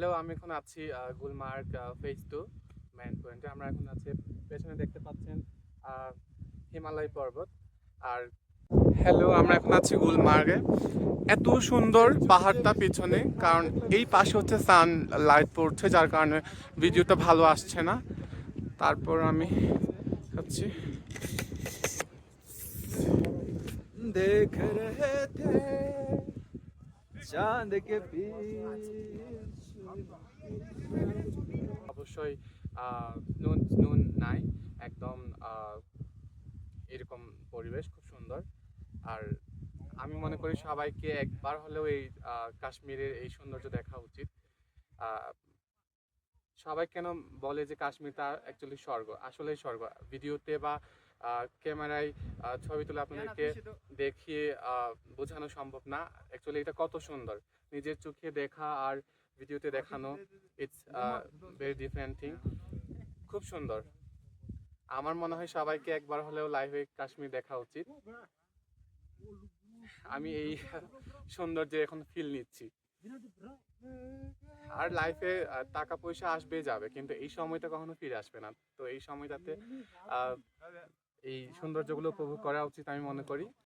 Hello আমি এখন আছি গুলমার্গ ফেজ টু মেন পয়েন্টে আমরা এখন আছি, পেছনে দেখতে পাচ্ছেন হিমালয় পর্বত। আর হ্যালো আমরা এখন আছি গুলমার্গে এত সুন্দর পাহাড়টা পিছনে, কারণ এই পাশে হচ্ছে সান লাইট পড়ছে, যার কারণে ভিডিওটা ভালো আসছে না। তারপর আমি খাচ্ছি দেখ চাঁদকে অবশ্যই নুন নুন নাই, একদম এরকম পরিবেশ, খুব সুন্দর। আর আমি মনে করি সবাইকে একবার হলেও এই কাশ্মীরের এই সৌন্দর্য দেখা উচিত। সবাই কেন বলে যে কাশ্মীর তার অ্যাকচুয়ালি স্বর্গ? আসলেই স্বর্গ। ভিডিওতে বা ক্যামেরায় ছবি তুলে আপনাদেরকে দেখিয়ে বোঝানো সম্ভব না। অ্যাকচুয়ালি এটা কত সুন্দর। নিজের চোখে দেখা আর ভিডিওতে দেখানো ইটস ভেরি ডিফারেন্ট থিং খুব সুন্দর। আমার মনে হয় সবাইকে একবার হলেও লাইভে কাশ্মীর দেখা উচিত। আমি এই সৌন্দর্যে এখন ফিল নিচ্ছি। আর লাইফে টাকা পয়সা আসবে যাবে কিন্তু এই সময়টা কখনো ফিরে আসবে না। তো এই সময়টাতে এই সৌন্দর্যগুলো উপভোগ করা উচিত আমি মনে করি।